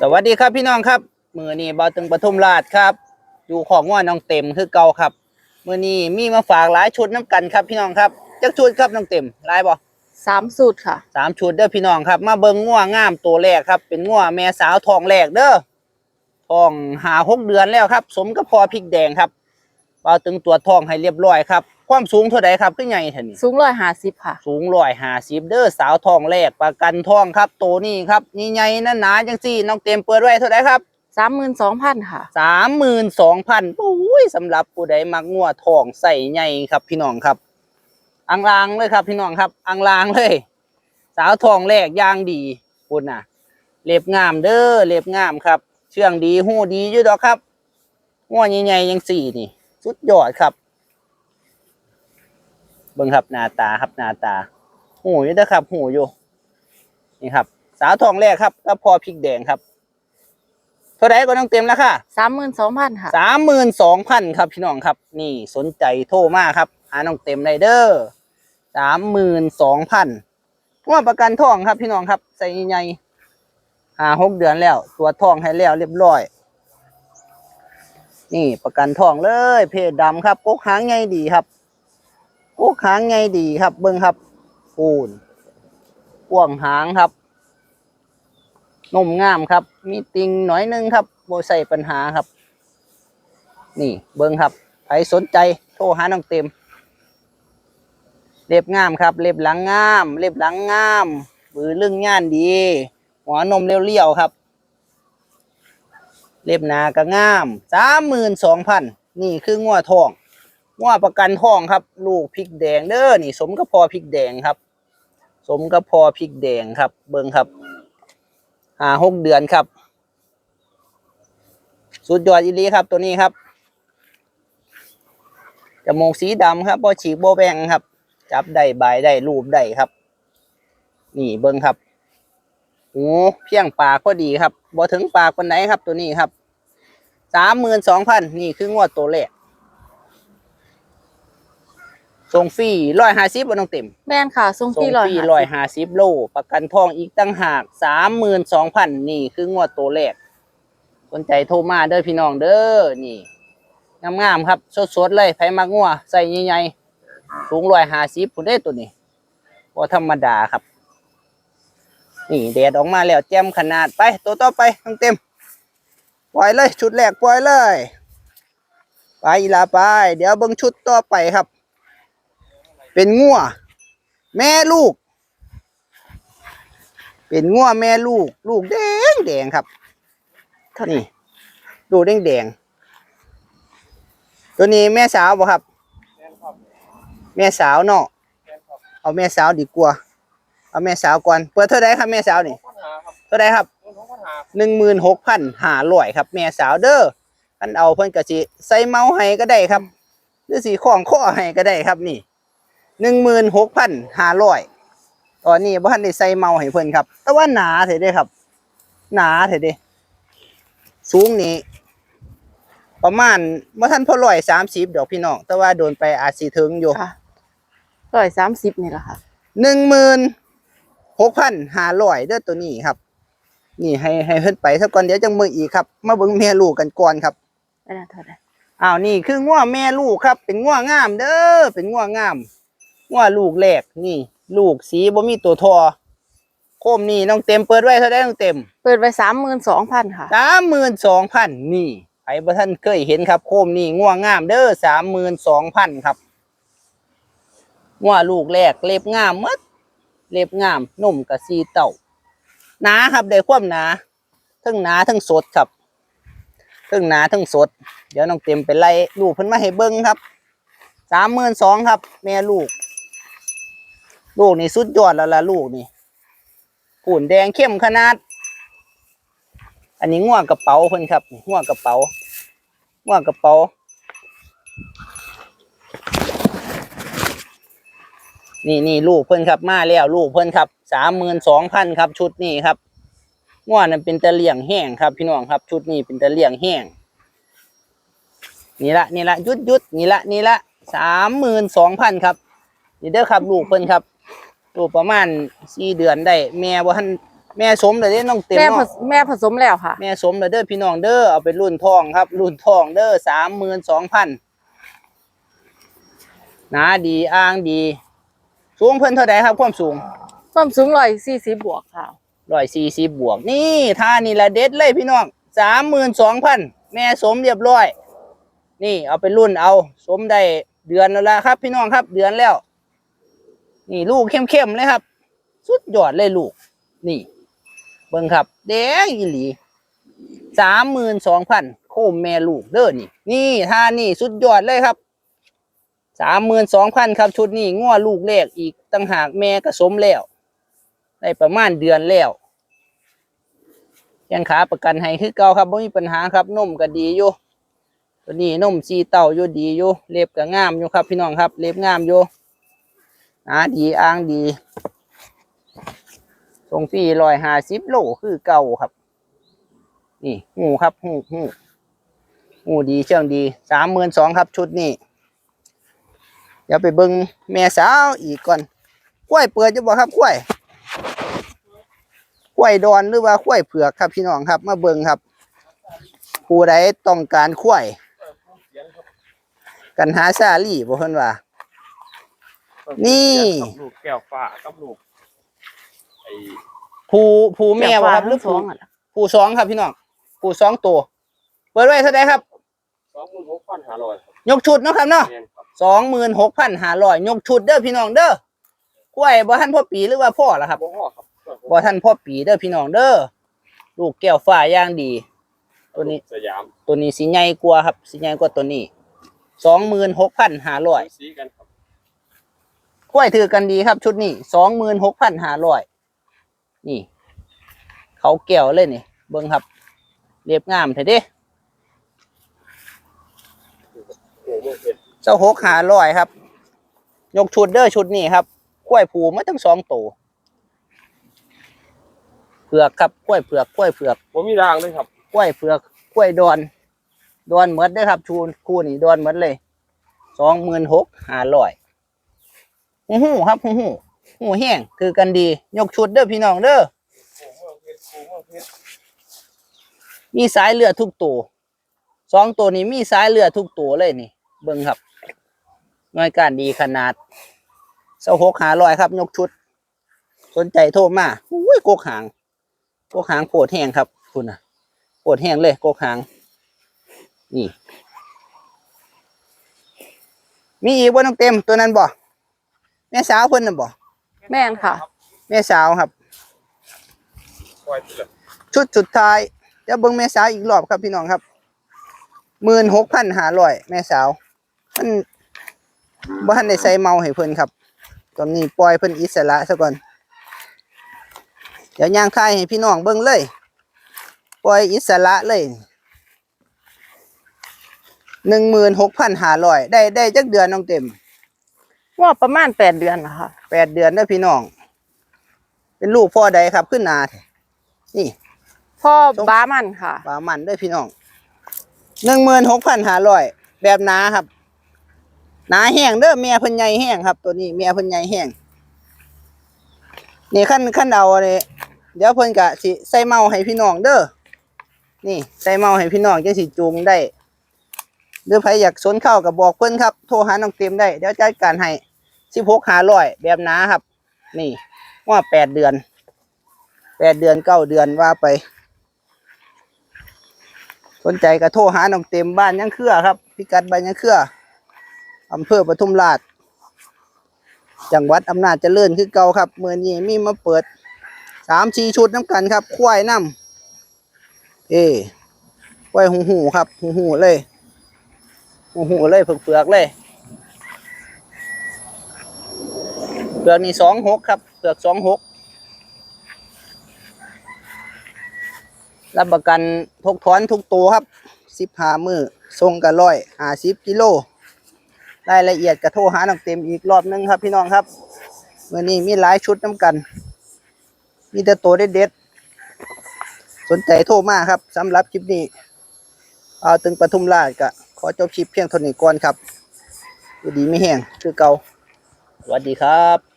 สวัสดีครับพี่น้องครับ มือนี้เบาตึงปทุมราชครับ อยู่ของว่าน้องเต็มคือเก่าครับ มือนี้มีมาฝากหลายชุดน้ำกันครับพี่น้องครับจักชุดครับน้องเต็มหลายบ่สามสูตรค่ะสามชุดเด้อพี่น้องครับ มาเบิ่งง่วงามตัวแรกครับ เป็นง่วแม่สาวทองแรกเด้อทองหาหกเดือนแล้วครับ สมกับพอพริกแดงครับ เบาตึงตัวจทองให้เรียบร้อยครับ ความสูงเท่าใดครับคือใหญ่เท่านี้สูงร้อยห้าสิบค่ะ สูงร้อยห้าสิบเด้อสาวทองแรกประกันทองครับตัวนี้ครับนี่ใหญ่นั่นหนาจังสี่น้องเต็มเปิดไว้เท่าไหร่ครับสามหมื่นสองพันค่ะสามหมื่นสองพันโอ้ยสำหรับผู้ใดมักงัวทองใส่ใหญ่ครับพี่น้องครับอังลางเลยครับ พี่น้องครับอังลางเลย สาวทองแรกย่างดีคุณน่ะเล็บงามเด้อเล็บงามครับ เชื่องดีหูดีอยู่ดอกครับงัวใหญ่ๆยังสี่นี่ สุดยอดครับ เบิ่งครับหน้าตาครับหน้าตา หูอยู่เด้อครับ หูอยู่ นี่ครับ สาวทองแรกครับก็พอพริกแดงครับ เท่าไหร่ก็ต้องเต็มแล้วค่ะสามหมื่นสองพันค่ะสามหมื่นสองพันครับพี่น้องครับ นี่สนใจโทรมาครับหาน้องเต็มไรเดอร์สามหมื่นสองพันว่าประกันทองครับพี่น้องครับ ใส่ใหญ่หาหกเดือนแล้ว ตัวจทองให้แล้วเรียบร้อย นี่ประกันทองเลย เพจดำครับกกหางใหญ่ดีครับกกหางใหญ่ดีครับ เบิ้งครับปูนพ่วงหางครับนมงามครับ มีติงหน่อยนึงครับโบใส่ปัญหาครับ นี่เบิ้งครับใครสนใจโทรหาน้องเต็ม เล็บงามครับ เล็บหลังงาม เล็บหลังงาม บือลึงงานดี หัวนมเรียวๆครับ เล็บหนาก็งามสามหมื่นสองพันนี่คืองัวทองงัวประกันทองครับ ลูกพริกแดงเด้อนี่ สมกับพอพริกแดงครับ สมกับพอพริกแดงครับ เบิ้งครับห้าหกเดือนครับ สุดยอดอีลีครับตัวนี้ครับจมูกสีดำครับพอฉีกโบแบงครับ จับได้บายได้รูปได้ครับ นี่เบิ้งครับ หูเพียงปากก็ดีครับบ่ถึงปากคนไหนครับตัวนี้ครับสามหมื่นสองพันนี่คืองวดตัวแรกส่งฟรีร้อยห้าสิบบนต้องเต็มแม่นค่ะทรงส่งที่ฟร้อยรีห้าร้อยสิบห้าสิบโล ประกันทองอีกตั้งหากสามหมื่นสองพันนี่คืองวดตัวแรกสนใจโทรมาเด้อพี่น้องเด้อนี่งามๆครับสดๆเลยไผมักงัวใส่ใหญ่ๆสูงร้อยห้าสิบผู้ได้ตัวนี้พอธรรมดาครับ นี่แดดออกมาแล้วแจ่มขนาดไป ตัวต่อไปทั้งเต็ม ปล่อยเลย ชุดแรกปล่อยเลย ไปอีลาไป เดี๋ยวเบิ่งชุดต่อไปครับ เป็นงัวแม่ลูก เป็นงัวแม่ลูก ลูกแดงแดงครับนี่ดูแดงแดงตัวนี้แม่สาวบ่ครับ แม่สาวเนาะเอาแม่สาวดีกว่า เอาแม่สาวก่อนเปิดเท่าไรครับแม่สาวนี่เท่าไรครับหนึ่งหมื่นหกพันห้าร้อยครับแม่สาวเด้อคันเอาเพิ่นกะสิใส่เมาให้ก็ได้ครับ หรือสีของข้อให้ก็ได้ครับนี่หนึ่งหมื่นหกพันห้าร้อยตอนนี้บ่ทันได้ใส่เมาให้เพิ่นครับ แต่ว่าหนาเถอะเด้ครับ หนาเถอะเด้สูงนี่ประมาณบ่ทันพอร้อยสามสิบดอกพี่น้องแต่ว่าโดนไปอาจสิถึงอยู่ค่ะร้อยสามสิบนี่แหละค่ะหนึ่งหมื่น หกพันห้าร้อยเด้อตัวนี้ครับ นี่ให้ให้เพิ่นไปสักก่อนเดี๋ยวจังมืออีกครับ มาเบิ่งแม่ลูกกันก่อนครับไม่น่าเท่าไหร่อ้าวนี่คือง่วแม่ลูกครับ เป็นง่วงาม เด้อเป็นง่วงามง่วลูกแรกนี่ ลูกสีบ่มีตัวทอโคมนี่น้องเต็มเปิดไว้เท่าได้น้องเต็มเปิดไว้สามหมื่นสองพันค่ะสามหมื่นสองพันนี่ใครบ่ท่านเคยเห็นครับ โคมนี่ง่วงามเด้อสามหมื่นสองพันครับง่วลูกแรกเล็บงามหมด เล็บงามนุ่มกะซีเต่าหนาครับได้ความหนาทั้งหนาทั้งสดครับทั้งหนาทั้งสด เดี๋ยวน้องเต็มไปไล่ลูกเพิ่นมาให้เบิ้งครับสามหมื่นสองครับ แม่ลูก ลูกนี่สุดยอดแล้วล่ะลูกนี่ปูนแดงเข้มขนาด อันนี้ง่วงกระเป๋าเพิ่นครับง่วงกระเป๋าง่วงกระเป๋า นี่นี่ลูกเพิ่นครับมาแล้วลูกเพิ่นครับสามหมื่นสองพันครับ ชุดนี้ครับง่วนั้นเป็นตะเลี่ยงแห้งครับ พี่น้องครับ ชุดนี้เป็นตะเลี่ยงแห้งนี่ละนี่ละยุดยุดนี่ละนี่ละสามหมื่นสองพันครับนี่เด้อครับ ลูกเพิ่นครับลูกประมาณสี่เดือนได้แม่บ่ทันแม่สมเลยเด้น้องเต็มแม่ผเนาะสแม่ผสมแล้วค่ะ แม่สมเลยเด้อพี่น้องเด้อเอาไปรุ่นทองครับ รุ่นทองเด้อสามหมื่นสองพันหนาดีอ้างดี สูงเพิ่นเท่าไดครับความสูงความสูงร้อยสี่สิบบวกค่ะร้อยสี่สิบบวก นี่ท่านี่ละเด็ดเลยพี่น้องสามหมื่นสองพันแม่สมเรียบร้อย นี่เอาไปรุ่นเอา สมได้เดือนแล้วละครับ พี่น้องครับเดือนแล้ว นี่ลูกเข้มๆเลยครับ สุดยอดเลยลูก นี่ เบิ่งครับแดงอีหลีสามหมื่นสองพันโคมแม่ลูกเด้อนี่ นี่ท่านี่สุดยอดเลยครับ สามหมื่นสองพันครับชุดนี้ง้อลูกแรกอีกตั้งหากแม่ก็สมแล้วได้ประมาณเดือนแล้วยังขาประกันให้คือเก่าครับไม่มีปัญหาครับนมก็ดีอยู่ตัวนี้นมซีเต่าอยู่ดีอยู่เล็บก็งามอยู่ครับ พี่น้องครับ เล็บงามอยู่นาดีอ้างดีส่งฟรีร้อยห้าสิบโลคือเก่าครับ นี่หูครับหูหูหูดีเชื่องดีสามหมื่นสองครับชุดนี้ เดี๋ยวไปเบิ้งแม่สาวอีกก่อนกล้วยเปิดจะบอกครับกล้วยกล้วยดอนหรือว่าข้วยเผือกครับพี่น้องครับ มาเบิ่งครับ ผู้ใดต้องการข้วย กันหาซาลี่บ่เพิ่นว่า นี่ กับลูกแก้วฟ้ากับลูกไอ้ผู้ผู้แม่บ่ครับหรือสอผู้งอะผู้สองครับพี่น้องผู้สองตัว เปิดไว้เท่าไหร่ครับ สองหมื่นหกพันห้าร้อยครับยกชุดเนาะครับเนาะเรียนครับ สองหมื่นหกพันห้าร้อยยกชุดเด้อพี่น้องเด้อกล้วยบ่ทันพ่อปีหรือว่าพ่อล่ะครับบ่ฮอครับบ่ทันพ่อปีเด้อพี่น้องเด้อลูกแก้วฟ้าอย่างดี ตัวนี้สยามตัวนี้สีใหญ่กว่าครับสีใหญ่กว่าตัวนี้สองหมื่นหกพันห้าร้อยสีกันครับกล้วยถือกันดีครับชุดนี้สองหมื่นหกพันห้าร้อยนี่ เขาแก้วเลยนี่เบิ้งครับ เรียบงามเถอะเด้โอ้โห เป็นเจ้าหกห้าร้อยครับ ยกชุดเด้อชุดนี้ครับกล้วยผูมาตั้งสองตัวเผือกครับกล้วยเผือกกล้วยเผือกผมมีรางเลยครับกล้วยเผือกกล้วยดอนดอนเหมือนได้อครับ ชูคู่นี่ดอนเหมือนเลยสองหมื่นหกห้าร้อยหูหูครับหูหูหูแห้งคือกันดี ยกชุดเด้อพี่น้องเด้อโอ้โหเพชรโอ้โหเพชรมีสายเลือดทุกตัวสองตัวนี้มีสายเลือดทุกตัวเลยนี่ เบิ่งครับ หน่วยการดีขนาดเสาหกหาลอยครับ ยกชุด สนใจโทรมาอุ้ยโกกหางโกกหางโผดแห้งครับ คุณน่ะโผดแห้งเลยโกกหาง นี่ มีอีกบ่น้องเต็มตัวนั้นบ่แม่สาวเพิ่นน่ะบ่แม่นค่ะ แม่สาวครับปล่อยไปเลยชุดสุดท้ายเดี๋ยวเบิ่งแม่สาวอีกรอบครับพี่น้องครับหมื่นหกพันห้าร้อยแม่สาว มัน บ้านได้ใส่เมาให้เพิ่นครับ ตอนนี้ปล่อยเพิ่นอิสระซะก่อน เดี๋ยวย่างค่ายให้พี่น้องเบิ่งเลย ปล่อยอิสระเลยหนึ่งหมื่นหกพันห้าร้อยได้ได้จักเดือนน้องเต็มว่าประมาณแปดเดือนนะคะแปดเดือนเด้อพี่น้อง เป็นลูกพ่อใดครับขึ้นนาแท้นี่พ่อบ้ามันค่ะ ปลามันด้วยพี่น้องหนึ่งหมื่นหกพันห้าร้อยแบบหนาครับ หนาแห้งเด้อเมียเพิ่นใหญ่แห้งครับ ตัวนี้เมียเพิ่นใหญ่แห้งนี่ขั้นขั้นเอาเลยเดี๋ยวเพิ่นกะสิใส่เมาให้พี่น้องเด้อนี่ใส่เมาให้พี่น้องจังสิจูงได้หรือใครอยากสนเข้ากับบอกเพิ่นครับ โทรหาน้องเต็มได้ เดี๋ยวจัดการให้สิบหกหาร้อยแบบหนาครับ นี่ว่าแปดเดือนแปดเดือนเก้าเดือนว่าไป สนใจก็โทรหาน้องเต็มบ้านยังเครือครับ พิกัดบ้านยังเครือ อำเภอปทุมราช จังหวัดอำนาจเจริญคือเก่าครับเมื่อนี้มีมาเปิดสามชีชุดน้ำกันครับควายน้ำเอ้ควายหูหูครับหูหูเลยหูหูเลยเปลือกเลย เปลือกนี่สองหกครับ เปลือกสองหกรับประกันทุกถอนทุกตัวครับสิบหามือทรงกันร้อยหาสิบกิโล รายละเอียดกระโทรหาน้องเต็มอีกรอบหนึงครับพี่น้องครับเมื่อนี้มีหลายชุดน้ำกัน มีแต่ตัวเด็ดๆสนใจโทรมาครับสำหรับคลิปนี้ เอาตึงปทุมราชกะขอจบคลิปเพียงเท่านี้ก่อนครับดีไม่แห้งคือเก่าสวัสดีครับ